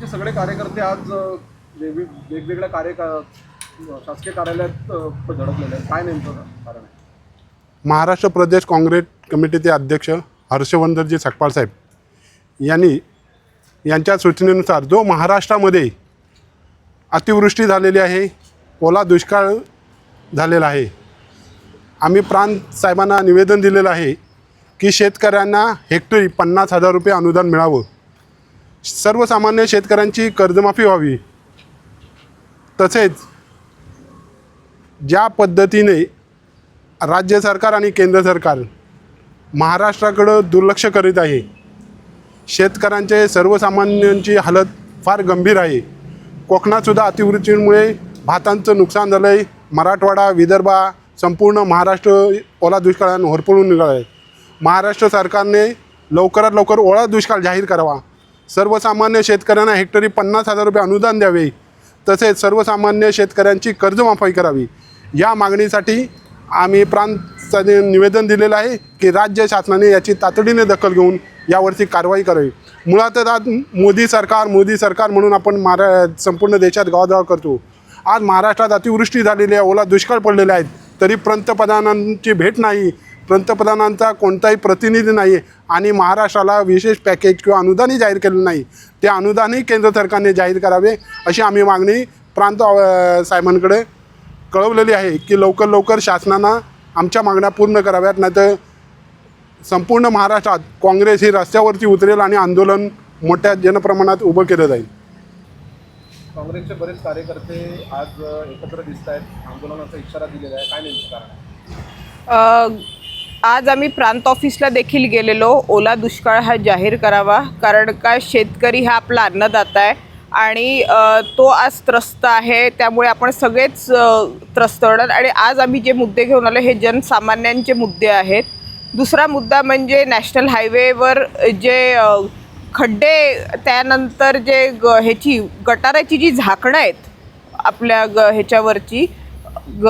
ते सगळे कार्यकर्ते आज वेगवेगळ्या कार्य शासकीय कार्यालयात झडपलेले आहेत. काय नेमकं कारण आहे? महाराष्ट्र प्रदेश काँग्रेस कमिटीचे अध्यक्ष हर्षवर्धनजी सकपाळ साहेब यांनी यांच्या सूचनेनुसार जो महाराष्ट्रामध्ये अतिवृष्टी झालेली आहे ओला दुष्काळ झालेला आहे आम्ही प्रांत साहेबांना निवेदन दिलेलं आहे की शेतकऱ्यांना हेक्टरी पन्नास हजार रुपये अनुदान मिळावं. सर्वसामान्य शेतकऱ्यांची कर्जमाफी व्हावी. तसेच ज्या पद्धतीने राज्य सरकार आणि केंद्र सरकार महाराष्ट्राकडं दुर्लक्ष करीत आहे शेतकऱ्यांचे सर्वसामान्यांची हालत फार गंभीर आहे. कोकणातसुद्धा अतिवृष्टीमुळे भातांचं नुकसान झालं आहे मराठवाडा विदर्भा संपूर्ण महाराष्ट्र ओला दुष्काळानं होरपळून निघाला आहे महाराष्ट्र सरकारने लवकरात लवकर ओला दुष्काळ जाहीर करावा. सर्वसामान्य शेतकऱ्यांना हेक्टरी पन्नास हजार रुपये अनुदान द्यावे. तसेच सर्वसामान्य शेतकऱ्यांची कर्जमाफी करावी. या मागणीसाठी आम्ही प्रांतचे निवेदन दिलेलं आहे की राज्य शासनाने याची तातडीने दखल घेऊन यावरती कारवाई करावी. मुळातच आज मोदी सरकार मोदी सरकार म्हणून आपण महारा संपूर्ण देशात गावागाव करतो. आज महाराष्ट्रात अतिवृष्टी झालेली आहे ओला दुष्काळ पडलेले आहेत. तरी पंतप्रधानांची भेट नाही. पंतप्रधानांचा कोणताही प्रतिनिधी नाही आणि महाराष्ट्राला विशेष पॅकेज किंवा अनुदानही जाहीर केलं नाही. ते अनुदानही केंद्र सरकारने जाहीर करावे अशी आम्ही मागणी प्रांत साहेबांकडे कळवलेली आहे की लवकर लवकर शासनानं आमच्या मागण्या पूर्ण कराव्यात नाहीतर संपूर्ण महाराष्ट्रात काँग्रेस ही रस्त्यावरती उतरेल आणि आंदोलन मोठ्या जनप्रमाणात उभं केलं जाईल. काँग्रेसचे बरेच कार्यकर्ते आज एकत्र दिसत आहेत आंदोलनाचा इशारा दिलेला आहे. काय नेमकं कारण आहे? आज आम्ही प्रांत ऑफिसला देखील गेलेलो. ओला दुष्काळ हा जाहीर करावा कारण का शेतकरी हा आपला अन्नदाता आहे आणि तो आज त्रस्त आहे. त्यामुळे आपण सगळेच त्रस्त होणार. आणि आज आम्ही जे मुद्दे घेऊन आलो हे जनसामान्यांचे मुद्दे आहेत. दुसरा मुद्दा म्हणजे नॅशनल हायवेवर जे खड्डे त्यानंतर जे ग ह्याची गटाराची जी झाकणं आहेत आपल्या ग ह्याच्यावरची ग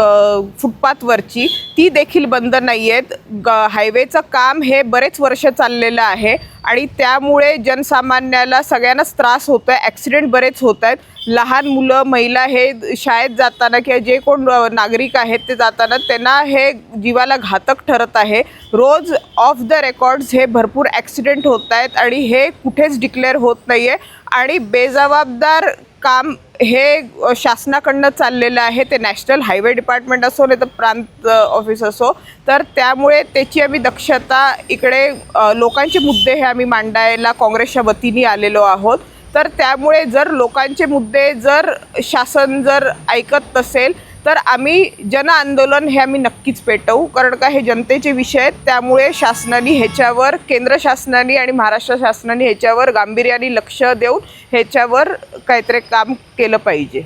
फुटपाथवरची ती देखील बंद नाही आहेत ग हायवेचं काम हे बरेच वर्ष चाललेलं आहे आणि त्यामुळे जनसामान्याला सगळ्यांनाच त्रास होतो आहे ॲक्सिडेंट बरेच होत आहेत लहान मुलं महिला हे शाळेत जाताना किंवा जे कोण नागरिक आहेत ते जाताना त्यांना हे जीवाला घातक ठरत आहे. रोज ऑफ द रेकॉर्ड्स हे भरपूर ॲक्सिडेंट होत आहेत आणि हे कुठेच डिक्लेअर होत नाही आहे आणि बेजबाबदार काम हे शासनाकडनं चाललेलं आहे ते नॅशनल हायवे डिपार्टमेंट असो नाही तर प्रांत ऑफिस असो. तर त्यामुळे त्याची आम्ही दक्षता इकडे लोकांचे मुद्दे हे आम्ही मांडायला काँग्रेसच्या वतीने आलेलो आहोत. तर त्यामुळे जर लोकांचे मुद्दे जर शासन जर ऐकत नसेल तर आम्ही जन आंदोलन हे आम्ही नक्कीच पेटवू कारण का हे जनतेचे विषय आहेत. त्यामुळे शासनाने ह्याच्यावर केंद्र शासनाने आणि महाराष्ट्र शासनाने ह्याच्यावर गांभीर्याने लक्ष देऊन ह्याच्यावर काहीतरी काम केलं पाहिजे.